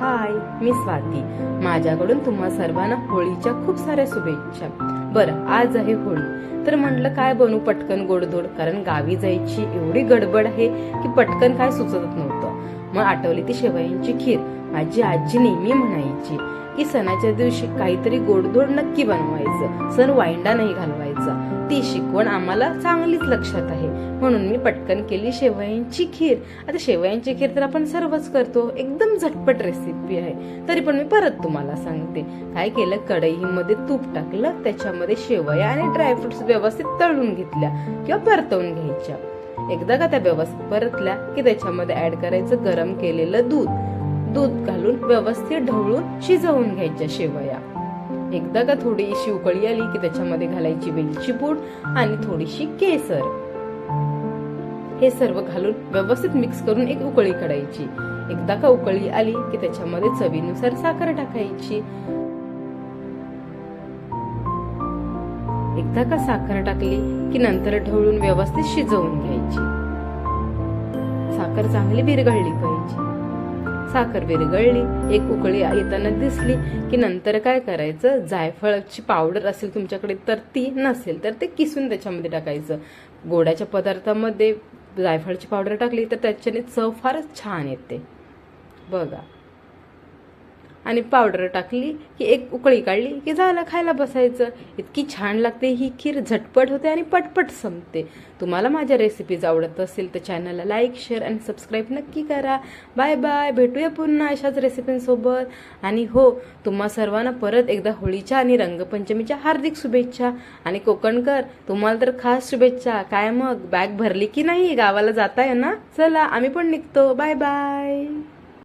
हाय मी स्वाती. माझ्याकडून तुम्हा सर्वांना होळीच्या खूप साऱ्या शुभेच्छा. बरं आज आहे होळी. तर म्हटलं काय बनू पटकन गोडधोड? कारण गावी जायची एवढी गडबड आहे की पटकन काय सुचत नव्हतं. मग आठवली ती शेवयांची खीर. माझी आजी नेहमी म्हणायची की सणाच्या दिवशी काहीतरी गोडधोड नक्की बनवायचं. सण वाईंडा नाही घालवायचा. ती शिकवण आम्हाला चांगलीच लक्षात आहे. म्हणून मी पटकन केली शेवयांची खीर. आता शेवयांची खीर तर आपण सर्वच करतो. एकदम झटपट रेसिपी आहे. तरी पण मी परत तुम्हाला सांगते. काय केलं? कढईमध्ये तूप टाकलं. त्याच्यामध्ये शेवया आणि ड्रायफ्रुट्स व्यवस्थित तळून घेतल्या किंवा परतवून घ्यायच्या. एकदा का त्या व्यवस्थित परतल्या की त्याच्यामध्ये ऍड करायचं गरम केलेलं दूध. दूध घालून व्यवस्थित ढवळून शिजवून घ्यायच्या शेवया. एकदा का थोडीशी उकळी आली की त्याच्यामध्ये घालायची वेलची पूड आणि थोडीशी केसर. हे सर्व घालून व्यवस्थित मिक्स करून एक उकळी काढायची. एकदा का उकळी आली की त्याच्यामध्ये चवीनुसार साखर टाकायची. एकदा का साखर टाकली की नंतर ढवळून व्यवस्थित शिजवून घ्यायची. साखर चांगली विरघळली पाहिजे. साखर विरघळली एक उकळी येताना दिसली की नंतर काय करायचं? जायफळाची पावडर असेल तुमच्याकडे तर ती नसेल तर ते किसून त्याच्यामध्ये टाकायचं. गोड्याच्या पदार्थामध्ये जायफळाची पावडर टाकली तर त्याच्याने चव फारच छान येते. बघा. आणि पावडर टाकली की एक उकळी काढली की झालं खायला बसायचं. इतकी छान लागते ही खीर झटपट होते आणि पटपट संपते. तुम्हाला माझ्या रेसिपीज आवडत असेल तर चॅनलला लाईक शेअर आणि सबस्क्राईब नक्की करा. बाय बाय भेटूया पुन्हा अशाच रेसिपींसोबत आणि हो तुम्हा सर्वांना परत एकदा होळीच्या आणि रंगपंचमीच्या हार्दिक शुभेच्छा. आणि कोकणकर तुम्हाला तर खास शुभेच्छा. काय मग बॅग भरली की नाही? गावाला जाताय ना? चला आम्ही पण निघतो. Bye bye